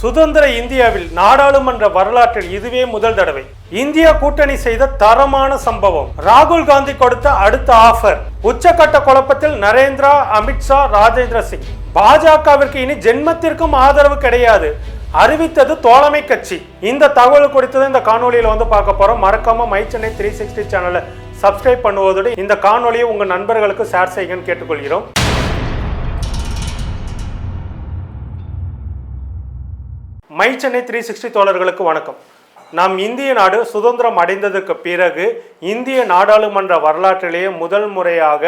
சுதந்திர இந்தியாவில் நாடாளுமன்ற வரலாற்றில் இதுவே முதல் தடவை. இந்தியா கூட்டணி செய்த தரமான சம்பவம். ராகுல் காந்தி கொடுத்த அடுத்த ஆஃபர் உச்சக்கட்ட குழப்பத்தில் நரேந்திரா அமித்ஷா ராஜேந்திர சிங். பாஜகவிற்கு இனி ஜென்மத்திற்கும் ஆதரவு கிடையாது. அறிவித்தது தோழமை கட்சி. இந்த தகவல் குறித்து இந்த காணொலியில வந்து பார்க்க போறோம். மறக்காம மை சென்னை த்ரீ சிக்ஸ்டி சேனலை சப்ஸ்கிரைப் பண்ணுவதோடு இந்த காணொலியை உங்க நண்பர்களுக்கு ஷேர் செய்யுங்கன்னு கேட்டுக்கொள்கிறோம். மை சென்னை த்ரீ சிக்ஸ்டி தோழர்களுக்கு வணக்கம். நாம் இந்திய நாடு சுதந்திரம் அடைந்ததற்கு பிறகு இந்திய நாடாளுமன்ற வரலாற்றிலேயே முதல் முறையாக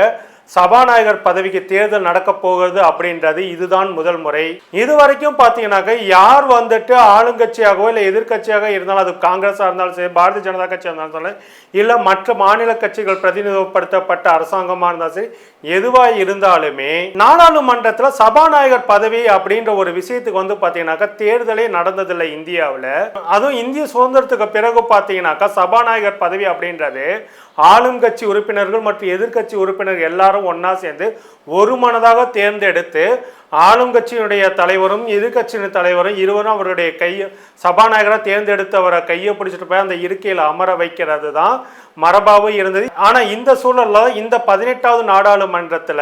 சபாநாயகர் பதவிக்கு தேர்தல் நடக்க போகிறது அப்படின்றது இதுதான் முதல் முறை. இது வரைக்கும் பார்த்தீங்கன்னாக்க யார் வந்துட்டு ஆளுங்கட்சியாகவோ இல்லை எதிர்க்கட்சியாக இருந்தாலும் அது காங்கிரஸாக இருந்தாலும் சரி பாரதிய ஜனதா கட்சியாக இருந்தாலும் சரி இல்லை மற்ற மாநில கட்சிகள் பிரதிநிதித்துவப்படுத்தப்பட்ட அரசாங்கமாக இருந்தாலும் சரி எதுவாக இருந்தாலுமே நாடாளுமன்றத்தில் சபாநாயகர் பதவி அப்படின்ற ஒரு விஷயத்துக்கு வந்து பார்த்தீங்கன்னாக்கா தேர்தலே நடந்ததில்லை இந்தியாவில். அதுவும் இந்திய சுதந்திரத்துக்கு பிறகு பார்த்தீங்கன்னாக்கா சபாநாயகர் பதவி அப்படின்றது ஆளும் கட்சி உறுப்பினர்கள் மற்றும் எதிர்க்கட்சி உறுப்பினர்கள் எல்லாரும் ஒன்றா சேர்ந்து ஒரு மனதாக தேர்ந்தெடுத்து ஆளுங்கட்சியினுடைய தலைவரும் எதிர்கட்சியின் தலைவரும் இருவரும் அவருடைய கையை சபாநாயகராக தேர்ந்தெடுத்தவரை கையை பிடிச்சிட்டு போய் அந்த இருக்கையில் அமர வைக்கிறது தான் மரபாவும் இருந்தது. ஆனா இந்த சூழலில் இந்த பதினெட்டாவது நாடாளுமன்றத்துல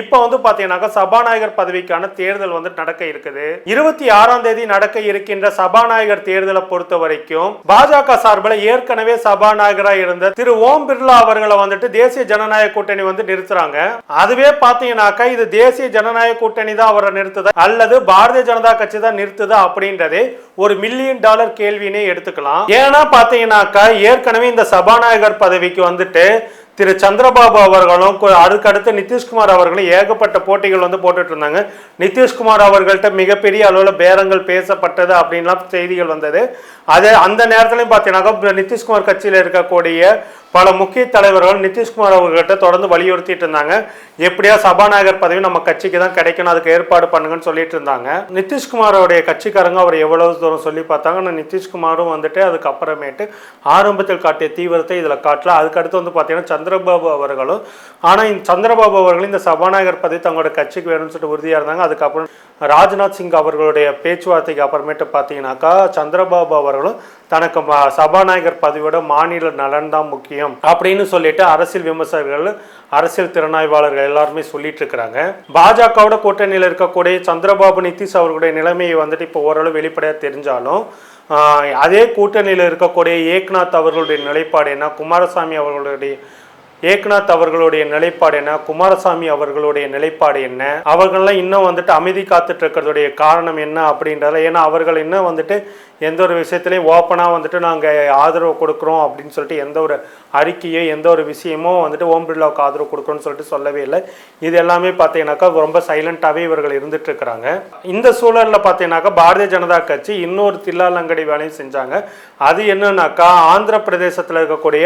இப்போ வந்து பாத்தீங்கன்னாக்கா சபாநாயகர் பதவிக்கான தேர்தல் வந்து நடக்க இருக்குது. இருபத்தி ஆறாம் தேதி நடக்க இருக்கின்ற சபாநாயகர் தேர்தலை பொறுத்த வரைக்கும் பாஜக சார்பில் ஏற்கனவே சபாநாயகராக இருந்த திரு ஓம் பிர்லா அவர்களை வந்துட்டு தேசிய ஜனநாயக கூட்டணி வந்து நிறுத்துறாங்க. அதுவே பார்த்தீங்கன்னாக்கா இது தேசிய ஜனநாயக கூட்டணி தான் தான் அவரை நிறுத்துதா? அல்லது பாரதிய ஜனதா கட்சி தான் நிறுத்துதா அப்படின்றதே ஒரு மில்லியன் டாலர் கேள்வினே எடுத்துக்கலாம். ஏன்னா பாத்தீங்கன்னாக்கா ஏற்கனவே இந்த சபாநாயகர் பதவிக்கு வந்துட்டு திரு சந்திரபாபு அவர்களும் அதுக்கடுத்து நிதிஷ்குமார் அவர்களும் ஏகப்பட்ட போட்டிகள் வந்து போட்டுட்டு இருந்தாங்க நிதிஷ்குமார் அவர்கள்ட்ட மிகப்பெரிய அளவில் பேரங்கள் பேசப்பட்டது அப்படின்லாம் செய்திகள் வந்தது. அது அந்த நேரத்துலையும் பார்த்தீங்கன்னாக்கா நிதிஷ்குமார் கட்சியில் இருக்கக்கூடிய பல முக்கிய தலைவர்கள் நிதிஷ்குமார் அவர்கிட்ட தொடர்ந்து வலியுறுத்திட்டு இருந்தாங்க. எப்படியா சபாநாயகர் பதவி நம்ம கட்சிக்கு தான் கிடைக்கணும் அதுக்கு ஏற்பாடு பண்ணுங்கன்னு சொல்லிட்டு இருந்தாங்க. நிதிஷ்குமாரோடைய கட்சிக்காரங்க அவர் எவ்வளவு தூரம் சொல்லி பார்த்தாங்க. ஆனால் நிதிஷ்குமாரும் வந்துட்டு அதுக்கப்புறமேட்டு ஆரம்பத்தில் காட்டிய தீவிரத்தை இதில் காட்டல. அதுக்கடுத்து வந்து பார்த்தீங்கன்னா சந்திரபாபு அவர்களும் ஆனால் இந்த சந்திரபாபு அவர்களும் இந்த சபாநாயகர் பதவி தங்களோட கட்சிக்கு வேணும்னு சொல்லிட்டு உறுதியாக இருந்தாங்க. அதுக்கப்புறம் ராஜ்நாத் சிங் அவர்களுடைய பேச்சுவார்த்தைக்கு அப்புறமேட்டு பார்த்தீங்கன்னாக்கா சந்திரபாபு அவர்களும் தனக்கு சபாநாயகர் பதவியோட மாநில நலன் தான் முக்கியம். அப்படின்னு சொல்லிட்டு அரசியல் விமர்சகர்கள் அரசியல் திறனாய்வாளர்கள் எல்லாருமே சொல்லிட்டு இருக்கிறாங்க. பாஜகவோட கூட்டணியில் இருக்கக்கூடிய சந்திரபாபு நிதிஷ் அவர்களுடைய நிலைமையை வந்துட்டு இப்போ ஓரளவு வெளிப்படையாக தெரிஞ்சாலும் அதே கூட்டணியில் இருக்கக்கூடிய ஏக்நாத் அவர்களுடைய நிலைப்பாடு என்ன குமாரசாமி அவர்களுடைய ஏக்நாத் அவர்களுடைய நிலைப்பாடு என்ன? குமாரசாமி அவர்களுடைய நிலைப்பாடு என்ன? அவர்கள்லாம் இன்னும் வந்துட்டு அமைதி காத்துட்டு இருக்கிறதுடைய காரணம் என்ன அப்படின்றத ஏன்னா அவர்கள் இன்னும் வந்துட்டு எந்த ஒரு விஷயத்துலையும் ஓப்பனாக வந்துட்டு நாங்கள் ஆதரவு கொடுக்குறோம் அப்படின்னு சொல்லிட்டு எந்த ஒரு அறிக்கையோ எந்த ஒரு விஷயமும் வந்துட்டு ஓம் பிர்லாவுக்கு ஆதரவு கொடுக்குறோன்னு சொல்லிட்டு சொல்லவே இல்லை. இது எல்லாமே பார்த்தீங்கன்னாக்கா ரொம்ப சைலண்ட்டாகவே இவர்கள் இருந்துட்டு இருக்கிறாங்க இந்த சூழலில் பார்த்தீங்கன்னாக்கா பாரதிய ஜனதா கட்சி இன்னொரு தில்லாலங்கடி வேலையும் செஞ்சாங்க. அது என்னன்னாக்கா ஆந்திர பிரதேசத்தில் இருக்கக்கூடிய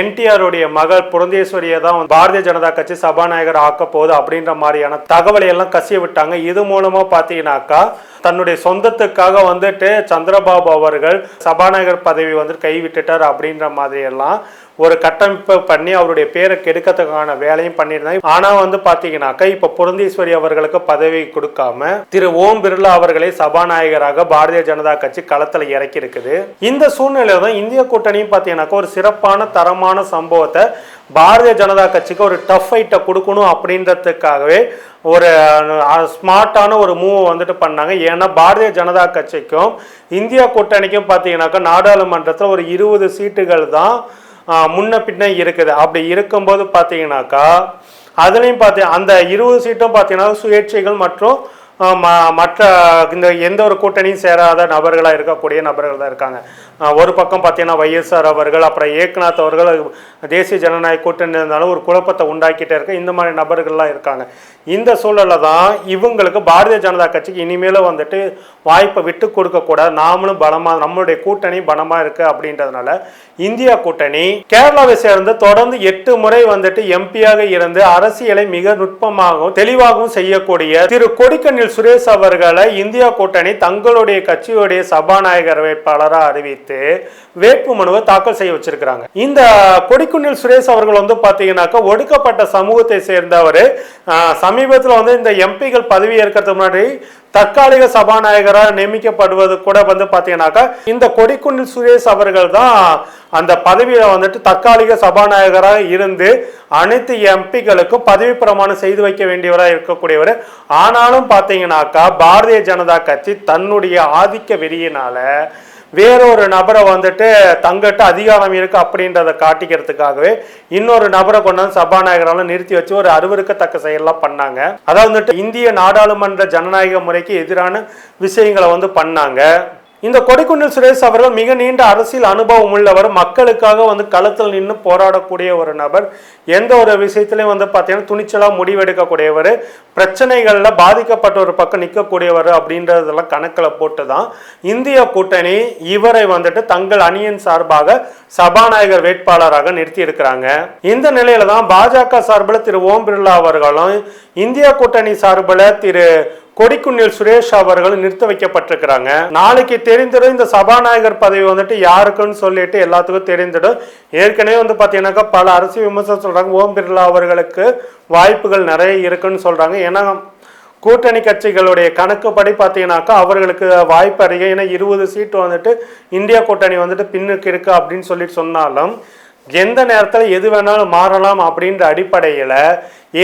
என்டிஆருடைய மகள் புரந்தேஸ்வரியை தான் பாரதிய ஜனதா கட்சி சபாநாயகர் ஆக்க போகுது அப்படின்ற மாதிரியான தகவலை எல்லாம் கசிய விட்டாங்க. இது மூலமா பாத்தீங்கன்னாக்கா தன்னுடைய சொந்தத்துக்காக வந்துட்டு சந்திரபாபு அவர்கள் சபாநாயகர் பதவி வந்து கைவிட்டுட்டார் அப்படின்ற மாதிரி எல்லாம் ஒரு கட்டமைப்பு பண்ணி அவருடைய பேரை கெடுக்கிறதுக்கான வேலையும் பண்ணியிருந்தாங்க. ஆனால் வந்து பார்த்தீங்கன்னாக்கா இப்போ புரந்தீஸ்வரி அவர்களுக்கு பதவி கொடுக்காம திரு ஓம் பிர்லா அவர்களை சபாநாயகராக பாரதிய ஜனதா கட்சி களத்தில் இறக்கி இருக்குது இந்த சூழ்நிலையில் தான் இந்திய கூட்டணியும் பார்த்தீங்கன்னாக்கா ஒரு சிறப்பான தரமான சம்பவத்தை பாரதிய ஜனதா கட்சிக்கு ஒரு டஃப் ஃபைட்டை கொடுக்கணும் அப்படின்றதுக்காகவே ஒரு ஸ்மார்ட்டான ஒரு மூவ் வந்துட்டு பண்ணாங்க. ஏன்னா பாரதிய ஜனதா கட்சிக்கும் இந்தியா கூட்டணிக்கும் பார்த்தீங்கன்னாக்கா நாடாளுமன்றத்தில் ஒரு இருபது சீட்டுகள் தான் முன்ன பின்ன இருக்குது. அப்படி இருக்கும்போது பார்த்தீங்கன்னாக்கா அதுலேயும் பார்த்தி அந்த இருபது சீட்டும் பார்த்தீங்கன்னா சுயேட்சைகள் மற்றும் மற்ற இந்த எந்த ஒரு கூட்டணியும் சேராத நபர்களாக இருக்கக்கூடிய நபர்கள் தான் இருக்காங்க. ஒரு பக்கம் பார்த்தீங்கன்னா வைஎஸ்ஆர் அவர்கள் அப்புறம் ஏக்நாத் அவர்கள் தேசிய ஜனநாயக கூட்டணி இருந்தாலும் ஒரு குழப்பத்தை உண்டாக்கிட்டே இருக்க. இந்த மாதிரி நபர்கள்லாம் இருக்காங்க. இந்த சூழலில் தான் இவங்களுக்கு பாரதிய ஜனதா கட்சிக்கு இனிமேலும் வந்துட்டு வாய்ப்பை விட்டு கொடுக்கக்கூடாது நாமளும் பலமாக நம்மளுடைய கூட்டணி பலமாக இருக்குது அப்படின்றதுனால இந்தியா கூட்டணி கேரளாவை சேர்ந்து தொடர்ந்து எட்டு முறை வந்துட்டு எம்பியாக இருந்து அரசியலை மிக நுட்பமாகவும் தெளிவாகவும் செய்யக்கூடிய திரு கொடிக்கண்ணில் சுரேஷ் அவர்களை இந்தியா கூட்டணி தங்களுடைய கட்சியுடைய சபாநாயகர் வேட்பாளராக அறிவித்து வேட்பு மனுவை தாக்கல் செய்ய வச்சிருக்கிறாங்க. இந்த கொடிக்குன்னில் சுரேஷ் அவர்கள் வந்து பாத்தீங்கன்னாக்கா ஒடுக்கப்பட்ட சமூகத்தை சேர்ந்தவர். சமீபத்தில் வந்து இந்த எம்பிகள் பதவி ஏற்கிறதுக்கு முன்னாடி தற்காலிக சபாநாயகராக நியமிக்கப்படுவது கூட வந்து பார்த்தீங்கன்னாக்கா இந்த கொடிக்குன்னில் சுரேஷ் அவர்கள் தான் அந்த பதவியில் வந்துட்டு தற்காலிக சபாநாயகராக இருந்து அனைத்து எம்பிகளுக்கும் பதவி பிரமாணம் செய்து வைக்க வேண்டியவராக இருக்கக்கூடியவர். ஆனாலும் பார்த்தீங்கன்னாக்கா பாரதிய ஜனதா கட்சி தன்னுடைய ஆதிக்க வெறியினால வேறொரு நபரை வந்துட்டு தங்கிட்ட அதிகாரம் இருக்கு அப்படின்றத காட்டிக்கிறதுக்காகவே இன்னொரு நபரை கொண்டு வந்து சபாநாயகரால் நிறுத்தி வச்சு ஒரு அருவருக்கத்தக்க செயலெலாம் பண்ணாங்க. அதாவது வந்துட்டு இந்திய நாடாளுமன்ற ஜனநாயக முறைக்கு எதிரான விஷயங்களை வந்து பண்ணாங்க. இந்த கொடிக்குன்னில் சுரேஷ் அவர்கள் மிக நீண்ட அரசியல் அனுபவம் உள்ளவர். மக்களுக்காக வந்து களத்தில் நின்று போராடக்கூடிய ஒரு நபர். எந்த ஒரு விஷயத்திலையும் வந்து பார்த்தீங்கன்னா துணிச்சலாக முடிவெடுக்கக்கூடியவர். பிரச்சனைகளில் பாதிக்கப்பட்ட ஒரு பக்கம் நிற்கக்கூடியவர் அப்படின்றதெல்லாம் கணக்கில் போட்டு தான் இந்திய கூட்டணி இவரை வந்துட்டு தங்கள் அணியின் சார்பாக சபாநாயகர் வேட்பாளராக நிறுத்தி இருக்கிறாங்க. இந்த நிலையில தான் பாஜக சார்பில் திரு ஓம் பிர்லா அவர்களும் இந்திய கூட்டணி சார்பில் திரு கொடிக்குன்னில் சுரேஷ் அவர்கள் நிறுத்த வைக்கப்பட்டிருக்கிறாங்க. நாளைக்கு தெரிந்துடும் இந்த சபாநாயகர் பதவி வந்துட்டு யாருக்குன்னு சொல்லிட்டு எல்லாத்துக்கும் தெரிந்திடும். ஏற்கனவே வந்து பார்த்தீங்கன்னாக்கா பல அரசியல் விமர்சனம் சொல்கிறாங்க ஓம் பிர்லா அவர்களுக்கு வாய்ப்புகள் நிறைய இருக்குன்னு சொல்கிறாங்க ஏன்னா கூட்டணி கட்சிகளுடைய கணக்குப்படி பார்த்தீங்கன்னாக்கா அவர்களுக்கு வாய்ப்பு அதிகம். ஏன்னா இருபது சீட்டு வந்துட்டு இந்தியா கூட்டணி வந்துட்டு பின்னுக்கு இருக்கு அப்படின்னு சொல்லிட்டு சொன்னாலும் எந்த நேரத்தில் எது வேணாலும் மாறலாம் அப்படின்ற அடிப்படையில்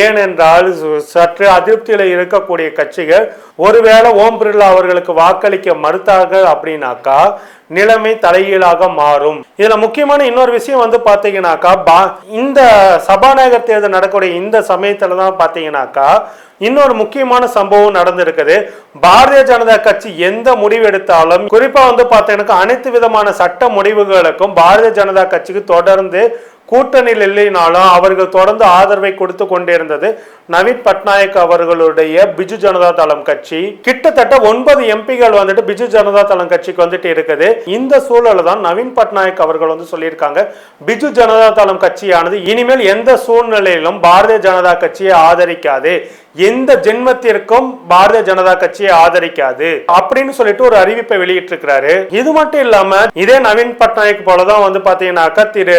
ஏனென்றால் சு- சற்று அதிருப்தியில் இருக்கக்கூடிய கட்சிகள் ஒருவேளை ஓம் பிர்லா அவர்களுக்கு வாக்களிக்க மறுத்தார்கள் அப்படின்னாக்கா நிலைமை தலைகீழாக மாறும். இதுல முக்கியமான இன்னொரு விஷயம் வந்து பாத்தீங்கன்னாக்கா பா- இந்த சபாநாயகர் தேர்தல் நடக்கக்கூடிய இந்த சமயத்துல தான் பாத்தீங்கன்னாக்கா இன்னொரு முக்கியமான சம்பவம் நடந்திருக்குது. பாரதிய ஜனதா கட்சி எந்த முடிவு எடுத்தாலும் குறிப்பா வந்து பார்த்தீங்கன்னா அனைத்து விதமான சட்ட முடிவுகளுக்கும் பாரதிய ஜனதா கட்சிக்கு தொடர்ந்து கூட்டணியில் இல்லைனாலும் அவர்கள் தொடர்ந்து ஆதரவை கொடுத்து கொண்டிருந்தது. நவீன் பட்நாயக் அவர்களுடைய பிஜு ஜனதா தளம் கட்சி. கிட்டத்தட்ட ஒன்பது எம்பிகள் வந்துட்டு பிஜு ஜனதா தளம் கட்சிக்கு வந்துட்டு இருக்குது. இந்த சூழல தான் நவீன் பட்நாயக் அவர்கள் வந்து சொல்லியிருக்காங்க. பிஜு ஜனதா தளம் கட்சியானது இனிமேல் எந்த சூழ்நிலையிலும் பாரதிய ஜனதா கட்சியை ஆதரிக்காது. எந்த ஜென்மத்திற்கும் பாரதிய ஜனதா கட்சியை ஆதரிக்காது அப்படின்னு சொல்லிட்டு ஒரு அறிவிப்பை வெளியிட்டிருக்கிறாரு. இது மட்டும் இல்லாம இதே நவீன் பட்நாயக் போலதான் வந்து பாத்தீங்கன்னாக்கா திரு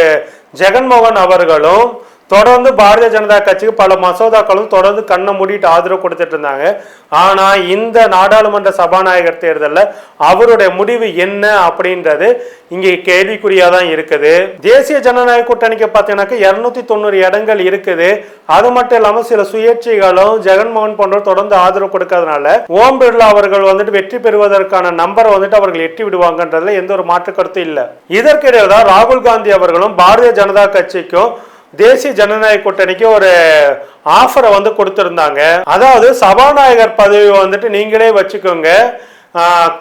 ஜெகன்மோகன் அவர்களும் தொடர்ந்து பாரதிய ஜனதா கட்சிக்கு பல மசோதாக்களும் தொடர்ந்து கண்ணை மூடிட்டு ஆதரவு கொடுத்துட்டு இருந்தாங்க. ஆனா இந்த நாடாளுமன்ற சபாநாயகர் தேர்தலில் அவருடைய முடிவு என்ன அப்படின்றது இங்கே கேள்விக்குறியா தான் இருக்குது. தேசிய ஜனநாயக கூட்டணிக்கு பார்த்தீங்கன்னாக்கா இருநூத்தி தொண்ணூறு இடங்கள் இருக்குது. அது மட்டும் இல்லாம சில சுயேட்சைகளும் ஜெகன்மோகன் போன்றோர் தொடர்ந்து ஆதரவு கொடுக்கறதுனால ஓம் பிர்லா அவர்கள் வந்துட்டு வெற்றி பெறுவதற்கான நம்பரை வந்துட்டு அவர்கள் எட்டி விடுவாங்கன்றதுல எந்த ஒரு மாற்று கருத்தும் இல்லை. இதற்கிடையில் தான் ராகுல் காந்தி அவர்களும் பாரதிய ஜனதா கட்சிக்கும் தேசிய ஜனநாயக கூட்டணிக்கு ஒரு ஆஃபரை வந்து கொடுத்துருந்தாங்க. அதாவது சபாநாயகர் பதவி வந்துட்டு நீங்களே வச்சுக்கோங்க.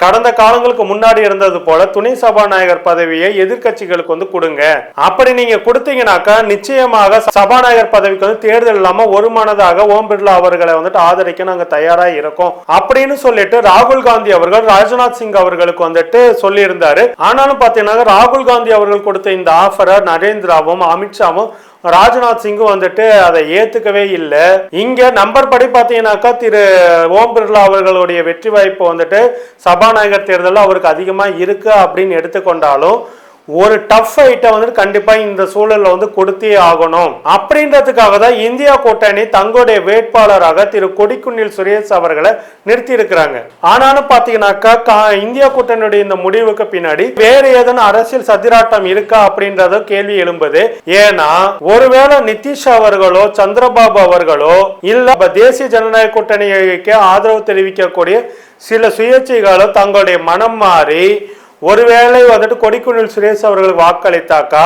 கடந்த காலங்களுக்கு முன்னாடி இருந்தது போல துணை சபாநாயகர் பதவியை எதிர்க்கட்சிகளுக்கு வந்து கொடுங்க. அப்படி நீங்க கொடுத்தீங்கன்னாக்கா நிச்சயமாக சபாநாயகர் பதவிக்கு வந்து தேர்தல் இல்லாம ஒரு மனதாக ஓம் பிர்லா அவர்களை வந்துட்டு ஆதரிக்க நாங்க தயாரா இருக்கோம். அப்படின்னு சொல்லிட்டு ராகுல் காந்தி அவர்கள் ராஜ்நாத் சிங் அவர்களுக்கு வந்துட்டு சொல்லியிருந்தாரு. ஆனாலும் பாத்தீங்கன்னா ராகுல் காந்தி அவர்கள் கொடுத்த இந்த ஆஃபரை நரேந்திராவும் அமித்ஷாவும் ராஜ்நாத் சிங்கும் வந்துட்டு அதை ஏத்துக்கவே இல்லை. இங்க நம்பர் படி பார்த்தீங்கன்னாக்கா திரு ஓம் பிர்லா அவர்களுடைய வெற்றி வாய்ப்பு வந்துட்டு சபாநாயகர் தேர்தலில் அவருக்கு அதிகமாக இருக்கு அப்படின்னு எடுத்துக்கொண்டாலும் ஒரு டஃப் ஃபைட்டை வந்துட்டு கண்டிப்பா இந்த சூழல்ல வந்து கொடுத்தே ஆகணும். அப்படின்றதுக்காக தான் இந்தியா கூட்டணி தங்களுடைய வேட்பாளராக திரு கொடிக்குன்னில் சுரேஷ் அவர்களை நிறுத்தி இருக்கிறாங்க ஆனாலும் பாத்தீங்கன்னாக்கா கா- இந்தியா கூட்டணியுடைய இந்த முடிவுக்கு பின்னாடி வேற ஏதேனும் அரசியல் சதிராட்டம் இருக்கா அப்படின்றத கேள்வி எழும்புது. ஏன்னா ஒருவேளை நிதிஷ் அவர்களோ சந்திரபாபு அவர்களோ இல்ல தேசிய ஜனநாயக கூட்டணிக்கு ஆதரவு தெரிவிக்கக்கூடிய சில சுயேட்சைகளோ தங்களுடைய மனம் மாறி ஒருவேளை வந்துட்டு கொடிக்குனில் சுரேஷ் அவர்கள் வாக்களித்தாக்கா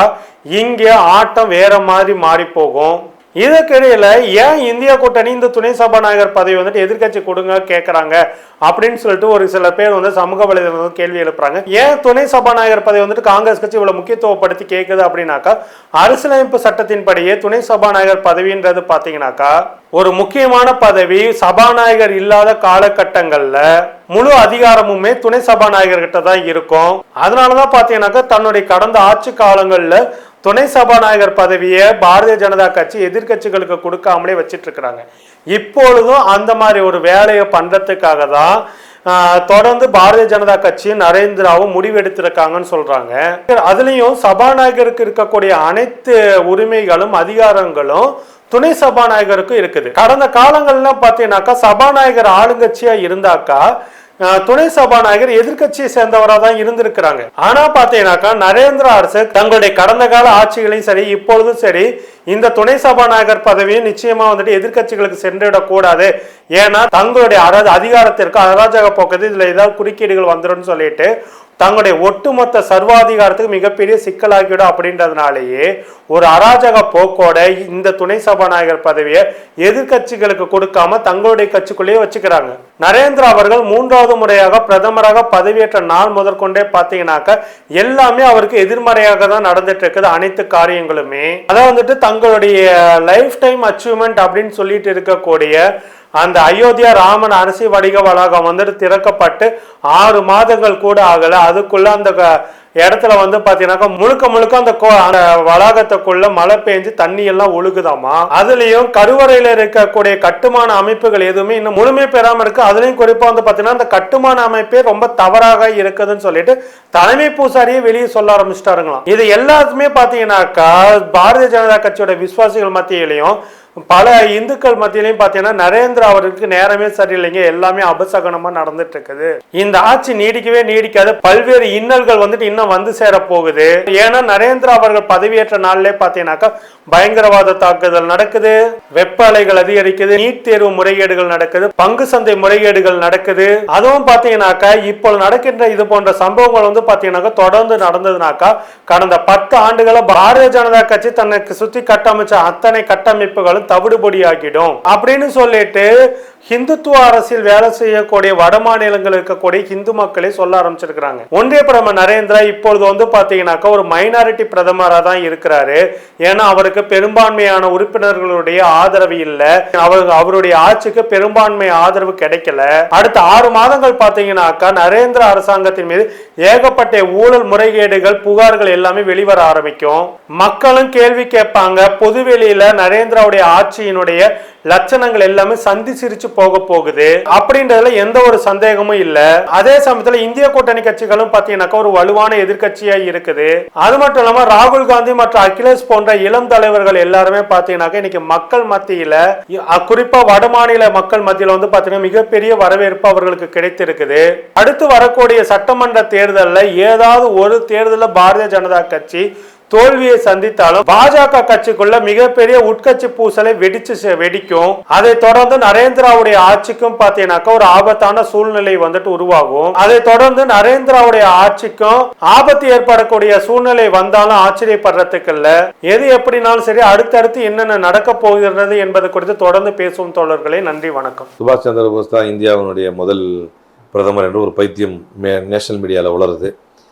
இங்கே ஆட்டம் வேற மாதிரி மாறி போகும் இதற்கிடையில ஏன் இந்தியா கூட்டணி இந்த துணை சபாநாயகர் பதவி வந்துட்டு எதிர்க்கட்சி கொடுங்க கேட்கறாங்க அப்படின்னு சொல்லிட்டு ஒரு சில பேர் வந்து சமூக வலைதளம் வந்து கேள்வி எழுப்புறாங்க. ஏன் துணை சபாநாயகர் பதவி வந்துட்டு காங்கிரஸ் கட்சி இவ்வளவு முக்கியத்துவப்படுத்தி கேட்குது அப்படின்னாக்கா அரசியலமைப்பு சட்டத்தின்படியே துணை சபாநாயகர் பதவின்றது பாத்தீங்கன்னாக்கா ஒரு முக்கியமான பதவி சபாநாயகர் இல்லாத காலகட்டங்கள்ல முழு அதிகாரமுமே துணை சபாநாயகர்கிட்ட தான் இருக்கும். அதனாலதான் பாத்தீங்கன்னாக்கா தன்னுடைய கடந்த ஆட்சி காலங்கள்ல துணை சபாநாயகர் பதவியை பாரதிய ஜனதா கட்சி எதிர்க்கட்சிகளுக்கு கொடுக்காமலே வச்சிட்டு இருக்கிறாங்க இப்பொழுதும் அந்த மாதிரி ஒரு வேலையை பண்றதுக்காக தான் தொடர்ந்து பாரதிய ஜனதா கட்சி நரேந்திராவும் முடிவெடுத்திருக்காங்கன்னு சொல்றாங்க. அதுலயும் சபாநாயகருக்கு இருக்கக்கூடிய அனைத்து உரிமைகளும் அதிகாரங்களும் துணை சபாநாயகருக்கும் இருக்குது. கடந்த காலங்கள்லாம் பார்த்தீங்கன்னாக்கா சபாநாயகர் ஆளுங்கட்சியா இருந்தாக்கா துணை சபாநாயகர் எதிர்க்கட்சியை சேர்ந்தவராக தான் இருந்திருக்கிறாங்க. ஆனா பாத்தீங்கன்னாக்கா நரேந்திர அரசு தங்களுடைய கடந்த கால ஆட்சிகளையும் சரி இப்பொழுதும் சரி இந்த துணை சபாநாயகர் பதவியும் நிச்சயமா வந்துட்டு எதிர்க்கட்சிகளுக்கு சென்றுவிடக் கூடாது ஏன்னா தங்களுடைய அர- அதிகாரத்திற்கு அராஜக போக்குது இதுல ஏதாவது குறுக்கீடுகள் வந்துடும் சொல்லிட்டு தங்களுடைய ஒட்டுமொத்த சர்வாதிகாரத்துக்கு மிகப்பெரிய சிக்கலாகிவிடும் அப்படின்றதுனாலேயே ஒரு அராஜக போக்கோட இந்த துணை சபாநாயகர் பதவியை எதிர்க்கட்சிகளுக்கு கொடுக்காம தங்களுடைய கட்சிக்குள்ளேயே வச்சுக்கிறாங்க. நரேந்திரா அவர்கள் மூன்றாவது முறையாக பிரதமராக பதவியேற்ற நாள் முதற்கொண்டே பார்த்தீங்கன்னாக்க எல்லாமே அவருக்கு எதிர்மறையாக தான் நடந்துட்டு இருக்குது அனைத்து காரியங்களுமே. அதை வந்துட்டு தங்களுடைய லைஃப் டைம் அச்சீவ்மெண்ட் அப்படின்னு சொல்லிட்டு இருக்கக்கூடிய அந்த அயோத்தியா ராமன் அரசி வணிக வளாகம் வந்துட்டு திறக்கப்பட்டு ஆறு மாதங்கள் கூட ஆகல. அதுக்குள்ள அந்த இடத்துல வந்து பாத்தீங்கன்னாக்கா முழுக்க முழுக்க அந்த கோ- அந்த வளாகத்துக்குள்ள மழை பெஞ்சு தண்ணி எல்லாம் ஒழுகுதாமா அதுலயும் கருவறையில இருக்கக்கூடிய கட்டுமான அமைப்புகள் எதுவுமே இன்னும் முழுமை பெறாம இருக்கு. அதுலயும் குறிப்பா வந்து பாத்தீங்கன்னா அந்த கட்டுமான அமைப்பே ரொம்ப தவறாக இருக்குதுன்னு சொல்லிட்டு தலைமை பூசாரியே வெளியே சொல்ல ஆரம்பிச்சிட்டாருங்களாம். இது எல்லாத்துமே பாத்தீங்கன்னாக்கா பாரதிய ஜனதா கட்சியோட விசுவாசிகள் மத்தியிலையும் பல இந்துக்கள் மத்தியிலையும் பார்த்தீங்கன்னா நரேந்திரா அவருக்கு நேரமே சரியில்லைங்க. எல்லாமே அபசகனமா நடந்துட்டு இருக்குது இந்த ஆட்சி நீடிக்கவே நீடிக்காது. பல்வேறு இன்னல்கள் வந்துட்டு இன்னும் வந்து சேர போகுது ஏன்னா நரேந்திரா அவர்கள் பதவியேற்ற நாள்லே பார்த்தீங்கன்னாக்கா பயங்கரவாத தாக்குதல் நடக்குது. வெப்ப அலைகள் அதிகரிக்குது. நீட் தேர்வு முறைகேடுகள் நடக்குது. பங்கு சந்தை முறைகேடுகள் நடக்குது. அதுவும் பார்த்தீங்கன்னாக்கா இப்போ நடக்கின்ற இது போன்ற சம்பவங்கள் வந்து பார்த்தீங்கன்னாக்கா தொடர்ந்து நடந்ததுனாக்கா கடந்த பத்து ஆண்டுகள பாரதிய ஜனதா கட்சி தனக்கு சுத்தி கட்டமைச்ச அத்தனை கட்டமைப்புகளும் தவிடுபடி ஆக்கிடும் அப்படின்னு சொல்லிட்டு ஹிந்துத்துவ அரசியல் வேலை செய்யக்கூடிய வட மாநிலங்கள் இருக்கக்கூடிய ஹிந்து மக்களை சொல்ல ஆரம்பிச்சிருக்கிறாங்க. ஒன்றிய பிரதமர் நரேந்திரா இப்பொழுது வந்து பாத்தீங்கன்னாக்கா ஒரு மைனாரிட்டி பிரதமராக தான் இருக்கிறாரு. ஏன்னா அவருக்கு பெரும்பான்மையான உறுப்பினர்களுடைய ஆதரவு இல்லை. அவர் அவருடைய ஆட்சிக்கு பெரும்பான்மை ஆதரவு கிடைக்கல. அடுத்த ஆறு மாதங்கள் பாத்தீங்கன்னாக்கா நரேந்திர அரசாங்கத்தின் மீது ஏகப்பட்ட ஊழல் முறைகேடுகள் புகார்கள் எல்லாமே வெளிவர ஆரம்பிக்கும். மக்களும் கேள்வி கேட்பாங்க. பொதுவெளியில நரேந்திராவுடைய ஆட்சியினுடைய லட்சணங்கள் எல்லாமே சந்தி சிரிச்சு போக போகுது. அப்படின்றதுல எந்த ஒரு சந்தேகமும் இல்ல. அதே சமயத்துல இந்திய கூட்டணி கட்சிகளும் பாத்தீங்கன்னாக்கா ஒரு வலுவான எதிர்கட்சியா இருக்குது. அது மட்டும் இல்லாம ராகுல் காந்தி மற்றும் அகிலேஷ் போன்ற இளம் தலைவர்கள் எல்லாருமே பாத்தீங்கன்னாக்கா இன்னைக்கு மக்கள் மத்தியில குறிப்பா வட மாநில மக்கள் மத்தியில வந்து பாத்தீங்கன்னா மிகப்பெரிய வரவேற்பு அவர்களுக்கு கிடைத்திருக்குது. அடுத்து வரக்கூடிய சட்டமன்ற தேர்தலில் ஏதாவது ஒரு தேர்தலில் பாரதிய ஜனதா கட்சி தோல்வியை சந்தித்தாலும் பாஜக கட்சிக்குள்ள மிகப்பெரிய உட்கட்சி பூசலை வெடிச்சு செ- வெடிக்கும். அதை தொடர்ந்து நரேந்திராவுடைய ஆட்சிக்கும் பாத்தீங்கன்னாக்கா ஒரு ஆபத்தான சூழ்நிலை வந்துட்டு உருவாகும். அதை தொடர்ந்து நரேந்திராவுடைய ஆட்சிக்கும் ஆபத்து ஏற்படக்கூடிய சூழ்நிலை வந்தாலும் ஆச்சரியப்படுறதுக்கு இல்ல. எது எப்படினாலும் சரி அடுத்தடுத்து என்னென்ன நடக்க போகிறது என்பது குறித்து தொடர்ந்து பேசும் தோழர்களே. நன்றி வணக்கம். சுபாஷ் சந்திர போஸ் தான் இந்தியாவினுடைய முதல் பிரதமர் என்று ஒரு பைத்தியம் நேஷனல் மீடியாவில் உளருது.